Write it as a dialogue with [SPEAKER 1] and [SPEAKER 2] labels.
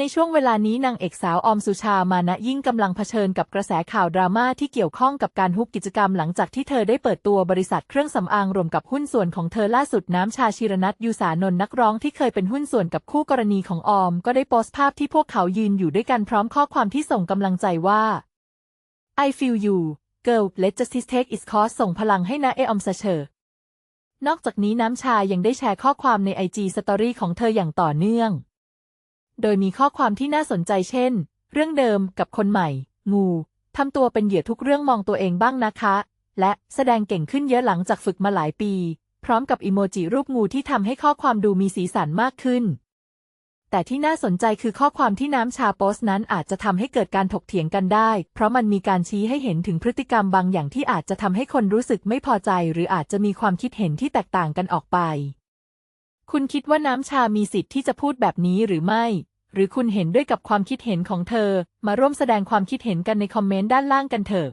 [SPEAKER 1] ในช่วงเวลานี้นางเอกสาวออมสุชามานะยิ่งกำลังเผชิญกับกระแสข่าวดราม่าที่เกี่ยวข้องกับการฮุบกิจกรรมหลังจากที่เธอได้เปิดตัวบริษัทเครื่องสำอางรวมกับหุ้นส่วนของเธอล่าสุดน้ำชาชิรนัทยูสานนนักร้องที่เคยเป็นหุ้นส่วนกับคู่กรณีของออม ก็ได้โพสต์ภาพที่พวกเขายืนอยู่ด้วยกันพร้อมข้อความที่ส่งกำลังใจว่า I feel you girl let justice take its course ส่งพลังให้นะเอออมซะเชอนอกจากนี้น้ำชายังได้แชร์ข้อความในไอจีสตอรี่ของเธออย่างต่อเนื่อง โดยมีข้อความที่น่าสนใจเช่น เรื่องเดิมกับคนใหม่ งูทำตัวเป็นเหยื่อทุกเรื่องมองตัวเองบ้างนะคะ และแสดงเก่งขึ้นเยอะหลังจากฝึกมาหลายปี พร้อมกับอิโมจิรูปงูที่ทำให้ข้อความดูมีสีสันมากขึ้น แต่ที่น่าสนใจคือข้อความที่น้ำชาโพสนั้นอาจจะทำให้เกิดการถกเถียงกันได้ เพราะมันมีการชี้ให้เห็นถึงพฤติกรรมบางอย่างที่อาจจะทำให้คนรู้สึกไม่พอใจ หรืออาจจะมีความคิดเห็นที่แตกต่างกันออกไป คุณคิดว่าน้ำชามีสิทธิ์ที่จะพูดแบบนี้หรือไม่ หรือคุณเห็นด้วยกับความคิดเห็นของเธอ มาร่วมแสดงความคิดเห็นกันในคอมเมนต์ด้านล่างกันเถอะ